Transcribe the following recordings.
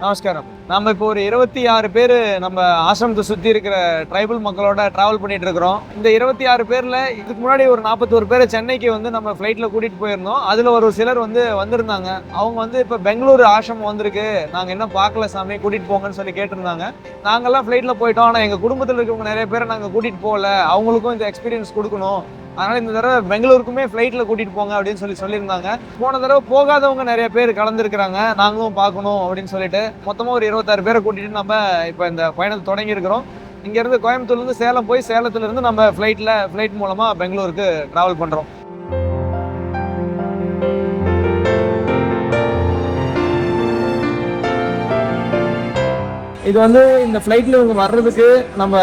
நமஸ்காரம். நம்ம இப்போ ஒரு இருபத்தி ஆறு பேர் நம்ம ஆசிரமத்தை சுற்றி இருக்கிற ட்ரைபல் மக்களோட ட்ராவல் பண்ணிட்டு இருக்கிறோம். இந்த இருபத்தி ஆறு பேரில் இதுக்கு முன்னாடி ஒரு நாற்பத்தோரு பேர் சென்னைக்கு வந்து நம்ம ஃப்ளைட்டில் கூட்டிகிட்டு போயிருந்தோம். அதில் ஒரு சிலர் வந்து வந்திருந்தாங்க. அவங்க வந்து இப்போ பெங்களூர் ஆசிரமம் வந்திருக்கு. நாங்கள் என்ன பார்க்கல சாமி கூட்டிகிட்டு போங்கன்னு சொல்லி கேட்டிருந்தாங்க. நாங்கள்லாம் ஃப்ளைட்டில் போயிட்டோம். ஆனால் எங்கள் குடும்பத்தில் இருக்கிறவங்க நிறைய பேரை நாங்கள் கூட்டிகிட்டு போகல. அவங்களுக்கும் இந்த எக்ஸ்பீரியன்ஸ் கொடுக்கணும். அதனால இந்த தடவை பெங்களூருக்குமே ஃப்ளைட்டில் கூட்டிட்டு போங்க அப்படின்னு சொல்லி சொல்லியிருந்தாங்க. போன தடவை போகாதவங்க நிறைய பேர் கலந்துருக்கிறாங்க. நாங்களும் பார்க்கணும் அப்படின்னு சொல்லிட்டு மொத்தமாக ஒரு இருபத்தாறு பேரை கூட்டிட்டு நம்ம இப்போ இந்த பயணத்தை தொடங்கியிருக்கிறோம். இங்கேருந்து கோயம்புத்தூர்லேருந்து சேலம் போய் சேலத்துலேருந்து நம்ம ஃப்ளைட்டில் ஃப்ளைட் மூலமாக பெங்களூருக்கு ட்ராவல் பண்ணுறோம் இது வந்து இந்த ஃப்ளைட்டில் இவங்க வர்றதுக்கு நம்ம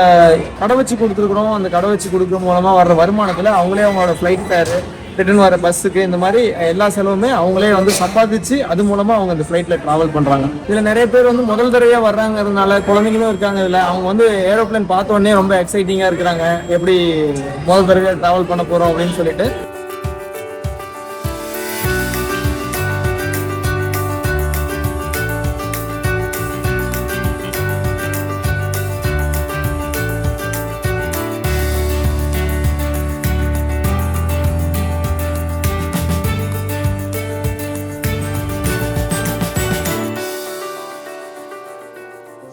கடை வச்சு கொடுத்துருக்குறோம். அந்த கடை வச்சு கொடுக்குற மூலமாக வர்ற வருமானத்தில் அவங்களே அவங்களோட ஃப்ளைட் ஃபேரு ரிட்டர்ன் வர பஸ்ஸுக்கு இந்த மாதிரி எல்லா செலவுமே அவங்களே வந்து சம்பாதிச்சு அது மூலமாக அவங்க இந்த ஃப்ளைட்டில் ட்ராவல் பண்ணுறாங்க இதில் நிறைய பேர் வந்து முதல் தடவையாக வர்றாங்கிறதுனால குழந்தைங்களும் இருக்காங்க இதில். அவங்க வந்து ஏரோப்ளேன் பார்த்த உடனே ரொம்ப எக்ஸைட்டிங்காக இருக்கிறாங்க. எப்படி முதல் தடவையாக ட்ராவல் பண்ண போகிறோம் அப்படின்னு சொல்லிட்டு.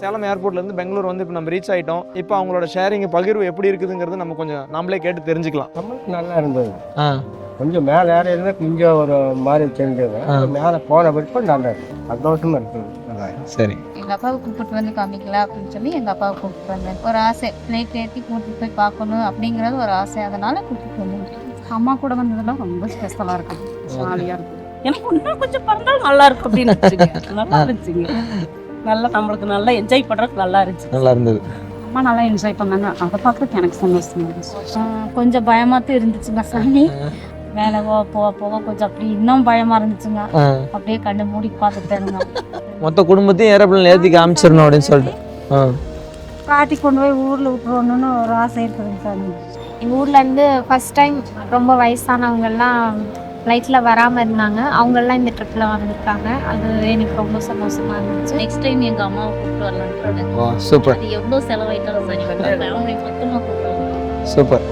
சேலம் ஏர்போர்ட்லேருந்து பெங்களூர் வந்து இப்போ நம்ம ரீச் ஆகிட்டோம் இப்போ அவங்களோட ஷேரிங் பகிர்வு எப்படி இருக்குதுங்கிறது நம்ம கொஞ்சம் நாமளே கேட்டு தெரிஞ்சுக்கலாம். நம்மளுக்கு நல்லா இருந்தது. ஆ. கொஞ்சம் மேலே ஏற இருந்தால் கொஞ்சம் ஒரு மாதிரி தெரிஞ்சது. மேலே போன பிறப்பு நல்லா இருக்கு. சந்தோஷமா இருக்குது. சரி. எங்க அப்பாவை கூப்பிட்டு வந்து காமிக்கலாம் அப்படின்னு சொல்லி எங்க அப்பாவை கூப்பிட்டு வந்தேன். ஒரு ஆசை ஃப்ளைட் ஏற்றி கூட்டிட்டு போய் பார்க்கணும் அப்படிங்கிறது ஒரு ஆசை. அதனால கூட்டிட்டு வந்தேன். அம்மா கூட வந்ததெல்லாம் ரொம்ப ஸ்பெஷலாக இருக்கும் ஜாலியாக இருக்கும் எனக்கு இன்னும் கொஞ்சம் பிறந்தாலும் நல்லா இருக்கும் அப்படின்னு நல்லா இருந்துச்சுங்க. நல்லா நம்மளுக்கு நல்லா என்ஜாய் பண்ணுறதுக்கு நல்லா இருந்துச்சு. நல்லா இருந்தது. அம்மா நல்லா என்ஜாய் பண்ணாங்க. அதை பார்க்கறதுக்கு எனக்கு சந்தோஷமா இருந்துச்சு. கொஞ்சம் பயமாத்தான் இருந்துச்சுங்க சாமி. மேலே போக போக போக கொஞ்சம் அப்படி இன்னும் பயமா இருந்துச்சுங்க. அப்படியே கண்ணு மூடி பார்த்துட்டேங்க மொத்த குடும்பத்தையும் ஏரோப்ளேன் ஏற்றி காமிச்சிடணும் அப்படின்னு சொல்லிட்டு. காட்டி கொண்டு போய் ஊர்ல விட்டுருவோன்னு ஒரு ஆசை இருக்குதுங்க சாமி. எங்கள் ஊர்லேருந்து ஃபஸ்ட் டைம் ரொம்ப வயசானவங்கெல்லாம் ஃப்ளைட்டில் வராமல் இருந்தாங்க. அவங்கெல்லாம் இந்த ட்ரிப்பில் வந்திருக்காங்க. அது எனக்கு ரொம்ப சந்தோஷமா இருந்துச்சு. நெக்ஸ்ட் டைம் எங்க அம்மாவை கூப்பிட்டு வரலான்ட்டு சூப்பர். எவ்வளோ செலவாயிட்டாலும் சரி ஃபேமிலி மொத்தமாக கூப்பிட்டு வரலாம் சூப்பர்.